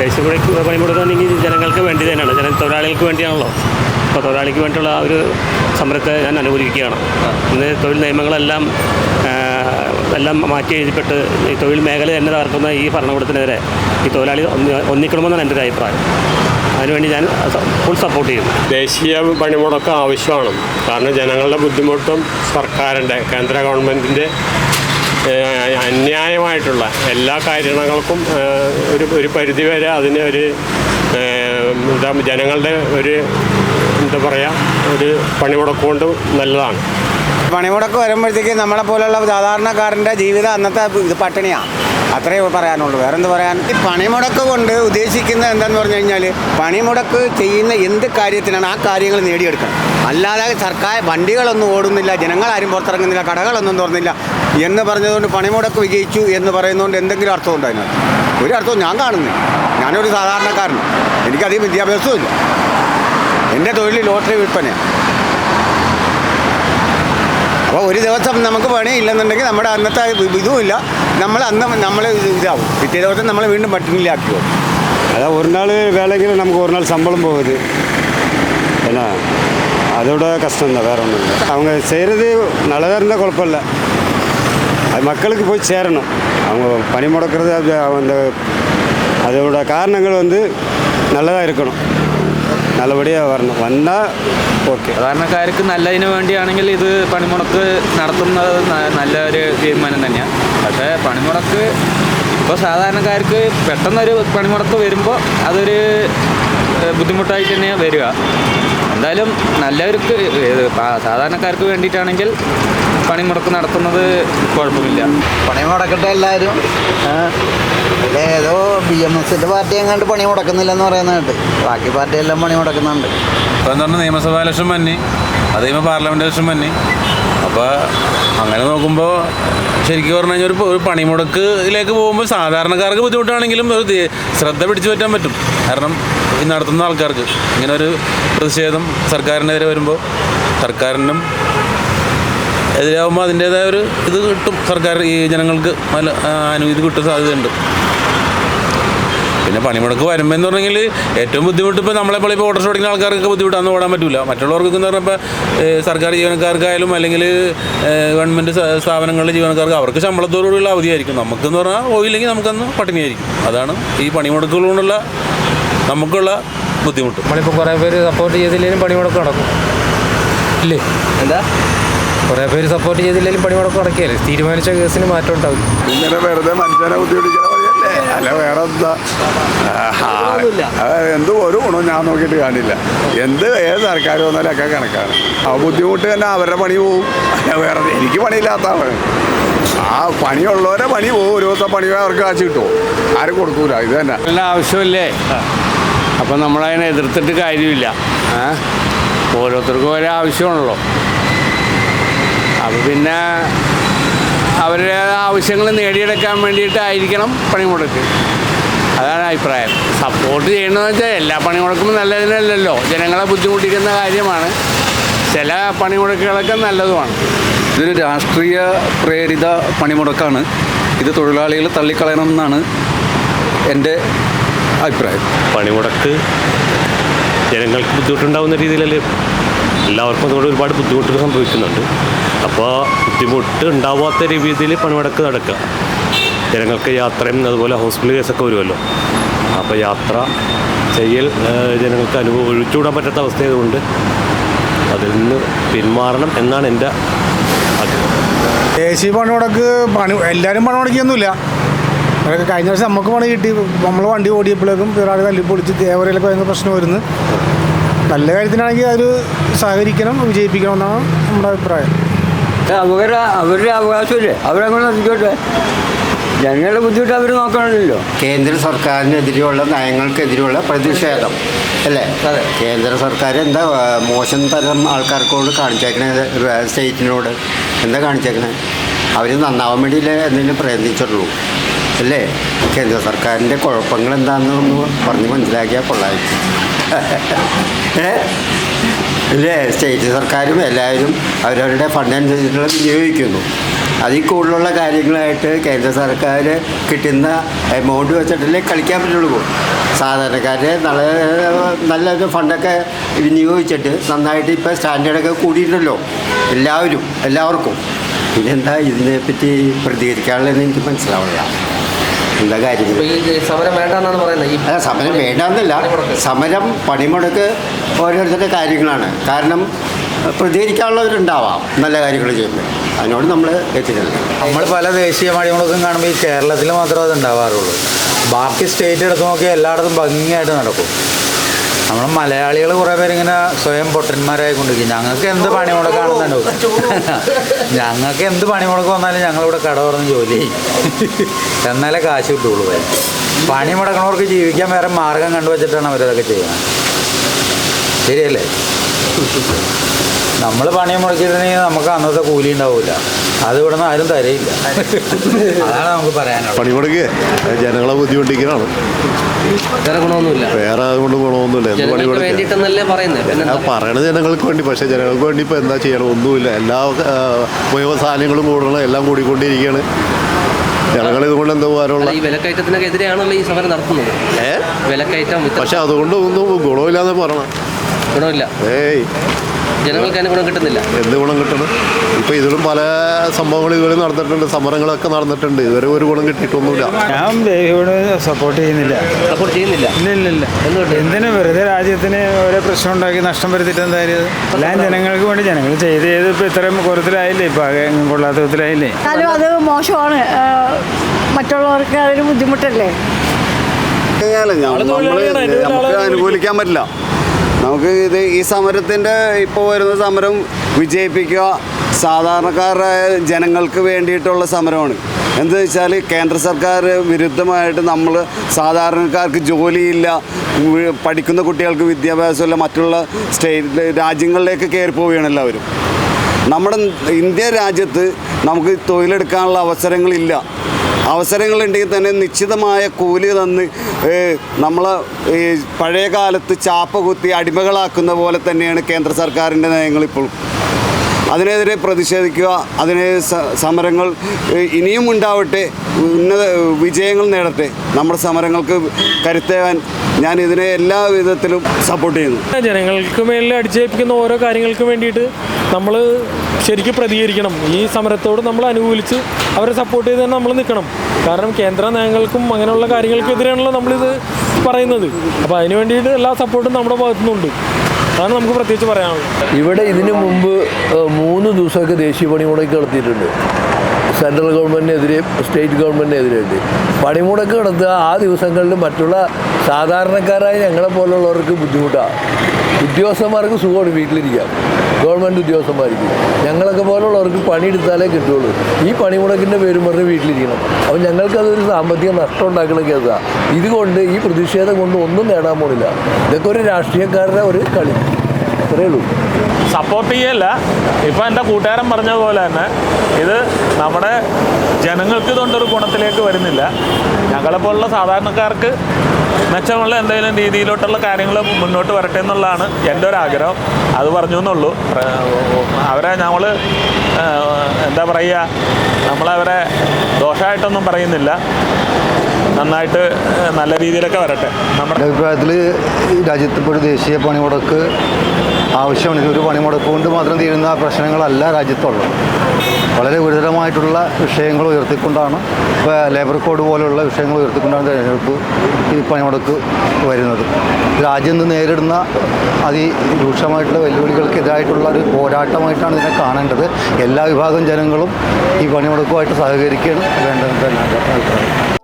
ദേശീയ പണിമുടക്കുകയാണെങ്കിൽ ജനങ്ങൾക്ക് വേണ്ടി തന്നെയാണ്. ജന തൊഴിലാളികൾക്ക് വേണ്ടിയാണല്ലോ. അപ്പോൾ തൊഴിലാളിക്ക് വേണ്ടിയുള്ള ആ ഒരു സമരത്തെ ഞാൻ അനുകൂലിക്കുകയാണ്. ഇന്ന് തൊഴിൽ നിയമങ്ങളെല്ലാം എല്ലാം മാറ്റി എഴുതിപ്പെട്ട് ഈ തൊഴിൽ മേഖല തന്നെ തകർക്കുന്ന ഈ ഭരണകൂടത്തിനെതിരെ ഈ തൊഴിലാളി ഒന്നി ഒന്നിക്കണമെന്നാണ് എന്റെ ഒരു അഭിപ്രായം. അതിനുവേണ്ടി ഞാൻ ഫുൾ സപ്പോർട്ട് ചെയ്യുന്നു. ദേശീയ പണിമുടക്കം ആവശ്യമാണ്. കാരണം ജനങ്ങളുടെ ബുദ്ധിമുട്ടും സർക്കാരിന്റെ കേന്ദ്ര ഗവൺമെന്റിന്റെ അന്യായമായിട്ടുള്ള എല്ലാ കാര്യങ്ങൾക്കും ഒരു ഒരു പരിധിവരെ അതിനെ ഒരു എന്താ ജനങ്ങളുടെ ഒരു എന്താ പറയുക ഒരു പണിമുടക്ക് കൊണ്ട് നല്ലതാണ്. പണിമുടക്ക് വരുമ്പോഴത്തേക്ക് നമ്മളെ പോലുള്ള സാധാരണക്കാരന്റെ ജീവിതം അന്നത്തെ ഇത് പട്ടിണിയാണ് അത്രയേ പറയാനുള്ളൂ. വേറെ എന്ത് പറയാൻ? ഈ പണിമുടക്ക് കൊണ്ട് ഉദ്ദേശിക്കുന്ന എന്താന്ന് പറഞ്ഞു കഴിഞ്ഞാൽ പണിമുടക്ക് ചെയ്യുന്ന എന്ത് കാര്യത്തിനാണ് ആ കാര്യങ്ങൾ നേടിയെടുക്കണം. അല്ലാതെ സർക്കാർ വണ്ടികളൊന്നും ഓടുന്നില്ല ജനങ്ങളാരും പുറത്തിറങ്ങുന്നില്ല കടകളൊന്നും തുറന്നില്ല എന്ന് പറഞ്ഞതുകൊണ്ട് പണിമുടക്ക് വിജയിച്ചു എന്ന് പറയുന്നതുകൊണ്ട് എന്തെങ്കിലും അർത്ഥമുണ്ടോ അതിനകത്ത് ഒരു അർത്ഥവും ഞാൻ കാണുന്നില്ല ഞാനൊരു സാധാരണക്കാരൻ എനിക്കധികം വിദ്യാഭ്യാസവും ഇല്ല എൻ്റെ തൊഴിൽ ലോട്ടറി വിൽപ്പനയാണ് അപ്പോൾ ഒരു ദിവസം നമുക്ക് പണിയില്ലെന്നുണ്ടെങ്കിൽ നമ്മുടെ അന്നത്തെ ഇതുമില്ല നമ്മൾ അന്ന് നമ്മൾ ഇതാവും പിറ്റേ ദിവസം നമ്മൾ വീണ്ടും പട്ടിണിയിലാക്കി പോകും அதான் ஒரு நாள் வேலைக்கு நமக்கு ஒரு நாள் சம்பளம் போகுது என்ன அதோட கஷ்டம்தான் வேற ஒன்றும் இல்லை அவங்க செய்கிறது நல்லதாக இருந்தால் குழப்பம் இல்லை அது மக்களுக்கு போய் சேரணும் அவங்க பணி முடக்கிறது அது அந்த அதோட காரணங்கள் வந்து நல்லதாக இருக்கணும் நல்லபடியாக வரணும் வந்தால் ஓகே സാധാരണക്കാർക്ക് നല്ലതിന് വേണ്ടിയാണെങ്കിൽ ഇത് പണിമുടക്ക് നടത്തുന്നത് ന- നല്ലൊരു തീരുമാനം തന്നെയാണ് പക്ഷേ പണിമുടക്ക് ഇപ്പോൾ സാധാരണക്കാർക്ക് പെട്ടെന്നൊരു പണിമുടക്ക് വരുമ്പോൾ അതൊരു ഏഹ്, ബുദ്ധിമുട്ടായിട്ട് തന്നെയാണ് വരിക എന്തായാലും നല്ലവർക്ക് സാധാരണക്കാർക്ക് വേണ്ടിയിട്ടാണെങ്കിൽ പണിമുടക്ക് നടത്തുന്നത് കുഴപ്പമില്ല. പണി മുടക്കട്ടെ എല്ലാവരും ഏതോ ബി എം എസിന്റെ പാർട്ടി എങ്ങാണ്ട് പണി മുടക്കുന്നില്ലെന്ന് പറയുന്നുണ്ട്. ബാക്കി പാർട്ടിയെല്ലാം പണി മുടക്കുന്നുണ്ട്. ഇപ്പം എന്ന് പറഞ്ഞാൽ നിയമസഭാ ഇലക്ഷൻ മന്നി അതേമ പാർലമെന്റ് പാർലമെന്റ് ഇലക്ഷൻ മന്നി അപ്പോൾ അങ്ങനെ നോക്കുമ്പോൾ ശരിക്കും പറഞ്ഞു കഴിഞ്ഞാൽ ഒരു പണിമുടക്കിലേക്ക് പോകുമ്പോൾ സാധാരണക്കാർക്ക് ബുദ്ധിമുട്ടാണെങ്കിലും ഒരു ശ്രദ്ധ പിടിച്ചു പറ്റാൻ പറ്റും. കാരണം ഈ നടത്തുന്ന ആൾക്കാർക്ക് ഇങ്ങനെ ഒരു പ്രതിഷേധം സർക്കാരിനെതിരെ വരുമ്പോൾ സർക്കാരിനും എതിരാകുമ്പോൾ അതിന്റെതായ ഒരു ഇത് കിട്ടും. സർക്കാർ ഈ ജനങ്ങൾക്ക് നല്ല അനുമതി കിട്ടും സാധ്യതയുണ്ട്. പിന്നെ പണിമുടക്ക് വരുമ്പോൾ എന്ന് പറഞ്ഞെങ്കിൽ ഏറ്റവും ബുദ്ധിമുട്ട് ഇപ്പോൾ നമ്മളെ ഇപ്പോൾ ഓട്ടോ ഓടിക്കുന്ന ആൾക്കാർക്ക് ബുദ്ധിമുട്ടാന്ന് ഓടാൻ പറ്റില്ല മറ്റുള്ളവർക്ക് എന്ന് പറഞ്ഞപ്പോൾ സർക്കാർ ജീവനക്കാർക്കായാലും അല്ലെങ്കിൽ ഗവൺമെന്റ് സ്ഥാപനങ്ങളിലെ ജീവനക്കാർക്ക് അവർക്ക് ശമ്പളത്തോടുകൂടിയുള്ള അവധിയായിരിക്കും. നമുക്കെന്ന് പറഞ്ഞാൽ പോയില്ലെങ്കിൽ നമുക്കന്ന് പട്ടിണിയായിരിക്കും. അതാണ് ഈ പണിമുടക്കുകൾ കൊണ്ടുള്ള നമുക്കുള്ള ബുദ്ധിമുട്ട്. നമ്മളിപ്പോൾ കുറേ പേര് സപ്പോർട്ട് ചെയ്തില്ലെങ്കിലും പണിമുടക്ക് നടക്കും. ഇല്ലേ? എന്താ? കുറേ പേര് സപ്പോർട്ട് ചെയ്തില്ലെങ്കിലും പണിമുടക്ക് നടക്കുകയല്ലേ? തീരുമാനിച്ച കേസിന് മാറ്റം ഉണ്ടാവും ഇങ്ങനെ വെറുതെ മനുഷ്യനെ ബുദ്ധിമുട്ടിക്കണ വഴിയല്ലേ അല്ല വേറെ എന്താ എന്ത് ഒരു ഗുണവും ഞാൻ നോക്കിയിട്ട് കാണില്ല. എന്ത് ഏത് സർക്കാർ വന്നാലും ഒക്കെ കണക്കാണ്. ആ ബുദ്ധിമുട്ട് തന്നെ അവരുടെ പണി പോവും. അല്ല വേറെ എനിക്ക് പണിയില്ലാത്തതാണ് ആ പണിയുള്ളവരെ പണി പോവും. ഒരു ദിവസം പണി അവർക്ക് കാശ് കിട്ടുമോ ആരും കൊടുക്കൂല. ഇത് തന്നെ. നല്ല ആവശ്യമില്ലേ? അപ്പം നമ്മളതിനെ എതിർത്തിട്ട് കാര്യമില്ല? ഓരോരുത്തർക്കും ഓരോ ആവശ്യമാണല്ലോ. അപ്പം പിന്നെ അവരുടെ ആവശ്യങ്ങൾ നേടിയെടുക്കാൻ വേണ്ടിയിട്ടായിരിക്കണം പണിമുടക്ക്. അതാണ് അഭിപ്രായം. സപ്പോർട്ട് ചെയ്യണമെന്ന് വെച്ചാൽ എല്ലാ പണിമുടക്കും നല്ലതിനല്ലല്ലോ. ജനങ്ങളെ ബുദ്ധിമുട്ടിക്കുന്ന കാര്യമാണ്. ചില പണിമുടക്കുകളൊക്കെ നല്ലതുമാണ്. ഇതൊരു രാഷ്ട്രീയ പ്രേരിത പണിമുടക്കാണ്. ഇത് തൊഴിലാളികൾ തള്ളിക്കളയണം എന്നാണ് എന്റെ അഭിപ്രായം. പണിമുടക്ക് ജനങ്ങൾക്ക് ബുദ്ധിമുട്ടുണ്ടാകുന്ന രീതിയിലല്ലേ? എല്ലാവർക്കും അതുകൊണ്ട് ഒരുപാട് ബുദ്ധിമുട്ടുകൾ സംഭവിക്കുന്നുണ്ട്. അപ്പോൾ ബുദ്ധിമുട്ട് ഉണ്ടാവാത്ത രീതിയിൽ പണിമുടക്ക് നടക്കുക. ജനങ്ങൾക്ക് യാത്രയും അതുപോലെ ഹോസ്പിറ്റൽ കേസൊക്കെ വരുമല്ലോ. അപ്പോൾ യാത്ര ചെയ്യൽ ജനങ്ങൾക്ക് അനുഭവം ഒഴിച്ചുകൂടാൻ പറ്റാത്ത അവസ്ഥയായതുകൊണ്ട് അതിൽ നിന്ന് പിന്മാറണം എന്നാണ് എന്റെ ആഗ്രഹം. ദേശീയ പണിമുടക്ക് പണി എല്ലാവരും പണിമുടക്കിയൊന്നുമില്ല. അതൊക്കെ കഴിഞ്ഞ വർഷം നമുക്ക് പണി കിട്ടി. നമ്മൾ വണ്ടി ഓടിയപ്പോഴേക്കും ഒരാൾ തല്ലി പൊളിച്ച് ദേവരയിലൊക്കെ ഭയങ്കര പ്രശ്നം വരുന്നു. നല്ല കാര്യത്തിനാണെങ്കിൽ അത് സഹകരിക്കണം വിജയിപ്പിക്കണം എന്നാണ് നമ്മുടെ അഭിപ്രായം. അവരുടെ അവരുടെ അവകാശമില്ലേ? അവരങ്ങനെ നടത്തിക്കോട്ടെ ജനങ്ങളുടെ ബുദ്ധിമുട്ട് അവർ നോക്കണമല്ലോ. കേന്ദ്ര സർക്കാരിനെതിരെയുള്ള നയങ്ങൾക്കെതിരെയുള്ള പ്രതിഷേധം അല്ലേ? കേന്ദ്ര സർക്കാർ എന്താ മോശം തരം ആൾക്കാർക്കോട് കാണിച്ചേക്കണേ സ്റ്റേറ്റിനോട്? എന്താ കാണിച്ചേക്കണേ? അവർ നന്നാവാൻ വേണ്ടിയില്ലേ എന്തെങ്കിലും പ്രയത്നിച്ചിട്ടുള്ളൂ അല്ലേ? കേന്ദ്ര സർക്കാരിന്റെ കുഴപ്പങ്ങൾ എന്താണെന്ന് പറഞ്ഞ് മനസ്സിലാക്കിയാൽ കൊള്ളായിരിക്കും ഏ? അല്ലേ സ്റ്റേറ്റ് സർക്കാരും എല്ലാവരും അവരവരുടെ ഫണ്ട് അനുസരിച്ചിട്ടുള്ള വിനിയോഗിക്കുന്നു. അതിൽ കൂടുതലുള്ള കാര്യങ്ങളായിട്ട് കേന്ദ്ര സർക്കാർ കിട്ടുന്ന എമൗണ്ട് വെച്ചിട്ടല്ലേ കളിക്കാൻ പറ്റുള്ളൂ. സാധാരണക്കാരെ നല്ല നല്ലൊരു ഫണ്ടൊക്കെ വിനിയോഗിച്ചിട്ട് നന്നായിട്ട് ഇപ്പോൾ സ്റ്റാൻഡേർഡൊക്കെ കൂടിയിട്ടുണ്ടല്ലോ. എല്ലാവരും എല്ലാവർക്കും. പിന്നെന്താ ഇതിനെപ്പറ്റി പ്രതികരിക്കാനുള്ളതെന്ന് എനിക്ക് മനസ്സിലാവില്ല എന്താ കാര്യം? സമരം വേണ്ടെന്നാണ് പറയുന്നത്. അല്ല സമരം വേണ്ടാന്നല്ല. സമരം പണിമുടക്ക് ഓരോരുത്തരുടെ കാര്യങ്ങളാണ്. കാരണം പ്രതികരിക്കാനുള്ളവരുണ്ടാവാം നല്ല കാര്യങ്ങൾ ചെയ്യുമ്പോൾ. അതിനോട് നമ്മൾ എത്തിക്കുന്നത് നമ്മൾ പല ദേശീയ പണിമുടക്കും കാണുമ്പോൾ ഈ കേരളത്തിൽ മാത്രമേ അത് ഉണ്ടാവാറുള്ളൂ ബാക്കി സ്റ്റേറ്റ് എടുത്ത് നോക്കിയാൽ എല്ലായിടത്തും ഭംഗിയായിട്ട് നടക്കും. നമ്മൾ മലയാളികൾ കുറേ പേരിങ്ങനെ സ്വയം പൊട്ടന്മാരായിക്കൊണ്ടിരിക്കും. ഞങ്ങൾക്ക് എന്ത് പണിമുടക്കാണെന്നുണ്ടോ ഞങ്ങൾക്ക് എന്ത് പണിമുടക്ക് വന്നാലും ഞങ്ങളിവിടെ കട തുറന്ന് ജോലി ചെയ്യും. എന്നാലേ കാശ് കിട്ടുള്ളൂ പണി പണിമുടക്കണവർക്ക് ജീവിക്കാൻ വേറെ മാർഗം കണ്ടുവച്ചിട്ടാണ് അവരതൊക്കെ ചെയ്യുന്നത്. ശരിയല്ലേ? നമ്മൾ പണി മുടക്കിയിട്ടുണ്ടെങ്കിൽ നമുക്ക് അന്നത്തെ കൂലി ഉണ്ടാവില്ല അത് ഇവിടെ നിന്ന് ആരും തരയില്ല. അതാണ് നമുക്ക് പറയാനുള്ളത്. പണിമുടക്ക് ജനങ്ങളെ ബുദ്ധിമുട്ടിക്കലാണ്. വേറെ ഗുണമൊന്നുമില്ല. വേറെ അതുകൊണ്ട് ഗുണമൊന്നുമില്ല. എന്ത് പണി വേണ്ടിയിട്ടെന്നല്ലേ പറയുന്നത്? പറയണത് ജനങ്ങൾക്ക് വേണ്ടി പക്ഷേ ജനങ്ങൾക്ക് വേണ്ടി ഇപ്പോൾ എന്താ ചെയ്യണം? ഒന്നുമില്ല. എല്ലാ സാധനങ്ങളും കൂടണം എല്ലാം കൂടിക്കൊണ്ടിരിക്കുകയാണ്. ജനങ്ങൾ ഇതുകൊണ്ട് എന്താ ഉപകാരമുള്ള? ഈ വിലക്കയറ്റത്തിനൊക്കെ എതിരെയാണല്ലോ ഈ സമരം നടത്തുന്നത്. ഏ? വിലക്കയറ്റം പക്ഷെ അതുകൊണ്ട് ഒന്നും ഗുണമില്ലാന്ന് പറയണം. ഗുണമില്ല. ഏയ്. ജനങ്ങൾക്ക് അതിന് ഗുണം കിട്ടുന്നില്ല. എന്ത് ഗുണം കിട്ടണം ഇപ്പോൾ ഇതിലും പല സംഭവങ്ങൾ ഇതുവരെ നടന്നിട്ടുണ്ട് സമരങ്ങളൊക്കെ നടന്നിട്ടുണ്ട്. ഇതുവരെ ഒരു ഗുണം കിട്ടിയിട്ടൊന്നുമില്ല. ഞാൻ ദേവിയോട് സപ്പോർട്ട് ചെയ്യുന്നില്ല. സപ്പോർട്ട് ചെയ്യുന്നില്ല? ഇല്ല ഇല്ല എന്തിനു വെറുതെ രാജ്യത്തിന് ഓരോ പ്രശ്നം ഉണ്ടാക്കി നഷ്ടം വരുത്തിട്ട് എന്താ കാര്യം? എല്ലാം ജനങ്ങൾക്ക് വേണ്ടി ജനങ്ങൾ ചെയ്ത് ചെയ്ത് ഇപ്പൊ ഇത്രയും കുറത്തിലായില്ലേ ഇപ്പൊ കൊള്ളാത്ത വിധത്തിലായില്ലേ എന്നാലും അത് മോശമാണ്. മറ്റുള്ളവർക്ക് അതൊരു ബുദ്ധിമുട്ടല്ലേ? നമുക്ക് അനുകൂലിക്കാൻ പറ്റില്ല. നമുക്ക് ഇത് ഈ സമരത്തിന്റെ ഇപ്പോൾ വരുന്ന സമരം വിജയിപ്പിക്കുക സാധാരണക്കാരായ ജനങ്ങൾക്ക് വേണ്ടിയിട്ടുള്ള സമരമാണ്. എന്താ വെച്ചാൽ കേന്ദ്ര സർക്കാർ വിരുദ്ധമായിട്ട് നമ്മൾ സാധാരണക്കാർക്ക് ജോലിയില്ല പഠിക്കുന്ന കുട്ടികൾക്ക് വിദ്യാഭ്യാസമില്ല മറ്റുള്ള സ്റ്റേറ്റ് രാജ്യങ്ങളിലേക്ക് കയറി പോവുകയാണ് എല്ലാവരും. നമ്മുടെ ഇന്ത്യ രാജ്യത്ത് നമുക്ക് തൊഴിലെടുക്കാനുള്ള അവസരങ്ങളില്ല. അവസരങ്ങളുണ്ടെങ്കിൽ തന്നെ നിശ്ചിതമായ കൂലി തന്ന് നമ്മളെ പഴയ കാലത്ത് ചാപ്പ കുത്തി അടിമകളാക്കുന്ന പോലെ തന്നെയാണ് കേന്ദ്ര സർക്കാരിന്റെ നയങ്ങൾ ഇപ്പോഴും അതിനെതിരെ പ്രതിഷേധിക്കുക അതിനെ സമരങ്ങൾ ഇനിയും ഉണ്ടാവട്ടെ ഉന്നത വിജയങ്ങൾ നേടട്ടെ. നമ്മുടെ സമരങ്ങൾക്ക് കരുത്തേവാൻ ഞാൻ ഇതിനെ എല്ലാ വിധത്തിലും സപ്പോർട്ട് ചെയ്യുന്നു. ജനങ്ങൾക്ക് മേലിൽ അടിച്ചേൽപ്പിക്കുന്ന ഓരോ കാര്യങ്ങൾക്കും വേണ്ടിയിട്ട് നമ്മൾ ശരിക്കും പ്രതികരിക്കണം. ഈ സമരത്തോട് നമ്മൾ അനുകൂലിച്ച് അവരെ സപ്പോർട്ട് ചെയ്ത് നമ്മൾ നിൽക്കണം. കാരണം കേന്ദ്ര നയങ്ങൾക്കും അങ്ങനെയുള്ള കാര്യങ്ങൾക്കെതിരെയാണല്ലോ നമ്മളിത് പറയുന്നത്. അപ്പോൾ അതിന് വേണ്ടിയിട്ട് എല്ലാ സപ്പോർട്ടും നമ്മുടെ ഭാഗത്തുനിന്നുണ്ട്. അതാണ് നമുക്ക് പ്രത്യേകിച്ച് പറയാനുള്ളത്. ഇവിടെ ഇതിനു മുമ്പ് മൂന്ന് ദിവസമൊക്കെ ദേശീയ പണിമുടക്ക് നടത്തിയിട്ടുണ്ട്. സെൻട്രൽ ഗവൺമെന്റിനെതിരെ സ്റ്റേറ്റ് ഗവൺമെന്റിനെതിരെയുണ്ട് പണിമുടക്ക് നടത്തുക ആ ദിവസങ്ങളിൽ മറ്റുള്ള സാധാരണക്കാരായ ഞങ്ങളെ പോലുള്ളവർക്ക് ബുദ്ധിമുട്ടാണ് ഉദ്യോഗസ്ഥന്മാർക്ക് സുഖമാണ് വീട്ടിലിരിക്കാം ഗവൺമെന്റ് ഉദ്യോഗസ്ഥന്മാർക്ക് ഞങ്ങളൊക്കെ പോലുള്ളവർക്ക് പണിയെടുത്താലേ കിട്ടുള്ളൂ. ഈ പണിമുടക്കിന്റെ പേരും പറഞ്ഞ് വീട്ടിലിരിക്കണം. അപ്പോൾ ഞങ്ങൾക്കതൊരു സാമ്പത്തിക നഷ്ടം ഉണ്ടാക്കുന്ന കേസാണ് ഇതുകൊണ്ട് ഈ പ്രതിഷേധം കൊണ്ട് ഒന്നും നേടാൻ പോണില്ല. ഇതൊക്കെ ഒരു രാഷ്ട്രീയക്കാരുടെ ഒരു കളി. ഉള്ളൂ. സപ്പോർട്ട് ചെയ്യല്ല. ഇപ്പം എന്റെ കൂട്ടുകാരൻ പറഞ്ഞ പോലെ തന്നെ ഇത് നമ്മുടെ ജനങ്ങൾക്ക് ഇതുകൊണ്ടൊരു ഗുണത്തിലേക്ക് വരുന്നില്ല. ഞങ്ങളെ ഞങ്ങളെപ്പോലുള്ള സാധാരണക്കാർക്ക് മെച്ചമുള്ള എന്തെങ്കിലും രീതിയിലോട്ടുള്ള കാര്യങ്ങൾ മുന്നോട്ട് വരട്ടെ എന്നുള്ളതാണ് എന്റെ ഒരു ആഗ്രഹം. അത് പറഞ്ഞു എന്നുള്ളൂ. അവരെ ഞങ്ങൾ എന്താ പറയുക നമ്മളവരെ ദോഷമായിട്ടൊന്നും പറയുന്നില്ല. നന്നായിട്ട് നല്ല രീതിയിലൊക്കെ വരട്ടെ. നമ്മുടെ അഭിപ്രായത്തിൽ രാജ്യത്ത് ഇപ്പോൾ ഒരു ദേശീയ പണിമുടക്ക് ആവശ്യമാണ്. ഇതൊരു പണിമുടക്ക് കൊണ്ട് മാത്രം തീരുന്ന പ്രശ്നങ്ങളല്ല രാജ്യത്തുള്ളത്. വളരെ ഗുരുതരമായിട്ടുള്ള വിഷയങ്ങൾ ഉയർത്തിക്കൊണ്ടാണ് ഇപ്പോൾ ലേബർ കോഡ് പോലുള്ള വിഷയങ്ങൾ ഉയർത്തിക്കൊണ്ടാണ് തിരഞ്ഞെടുപ്പ് ഈ പണിമുടക്ക് വരുന്നത്. രാജ്യം ഇന്ന് നേരിടുന്ന അതിരൂക്ഷമായിട്ടുള്ള വെല്ലുവിളികൾക്കെതിരായിട്ടുള്ള ഒരു പോരാട്ടമായിട്ടാണ് ഇതിനെ കാണേണ്ടത്. എല്ലാ വിഭാഗം ജനങ്ങളും ഈ പണിമുടക്കുമായിട്ട് സഹകരിക്കുകയാണ് വേണ്ടതെന്ന് തന്നെ അഭിപ്രായം.